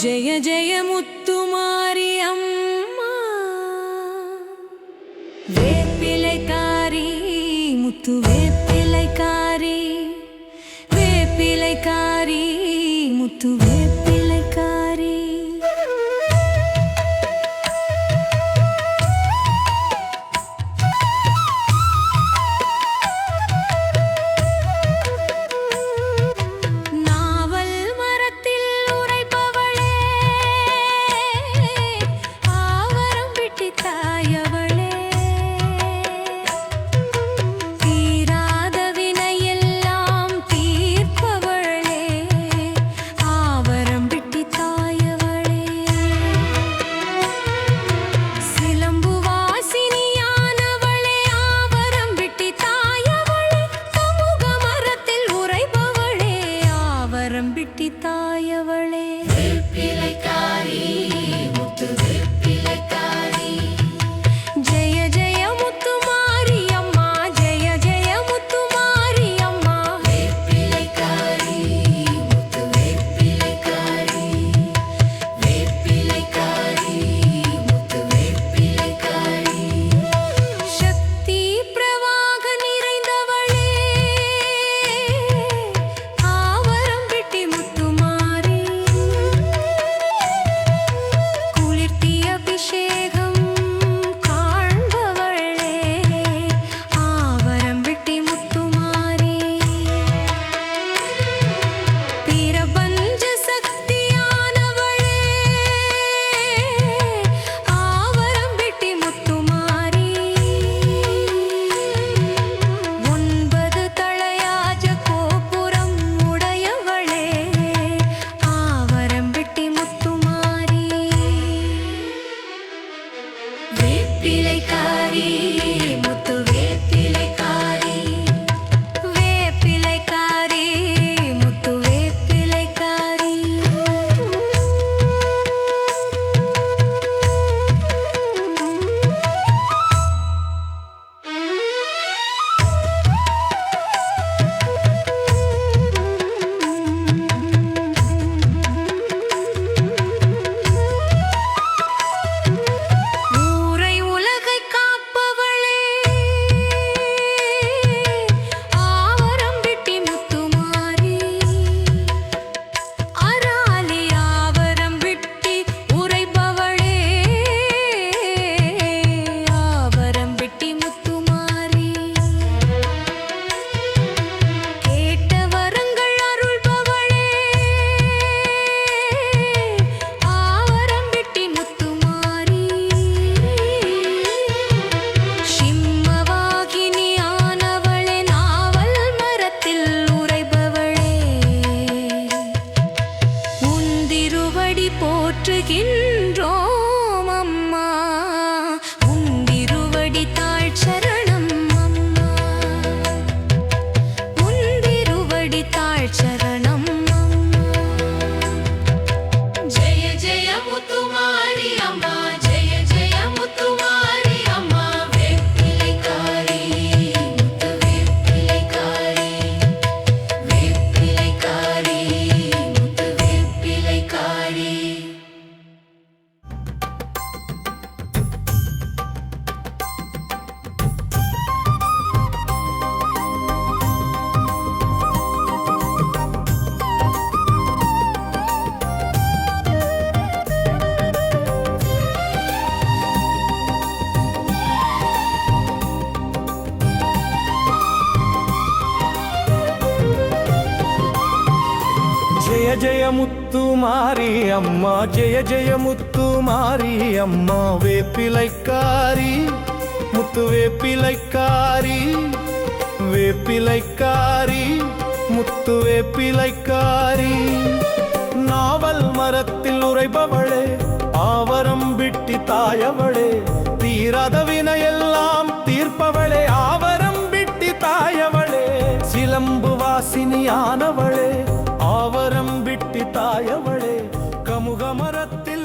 ஜெய ஜெய முத்துமாரி அம்மா வேப்பிலைக்காரி முத்து வேப்ப be pilekan జయ జయ ముత్తు మారి అమ్మ జయ జయ ముత్తు మారి అమ్మ வேப்பிலைக்காரி முத்து வேப்பிலைக்காரி வேப்பிலைக்காரி முத்து வேப்பிலைக்காரி. நாவல் மரத்தில் உரைபவளே ஆவரம் விட்டி தாயவளே தீராத வினையெல்லாம் தீர்ப்பவளே ஆவரம் விட்டி தாயவளே சிலம்பு வாசினியானவளே தாவரம் விட்டு தாயவளே கமுக மரத்தில்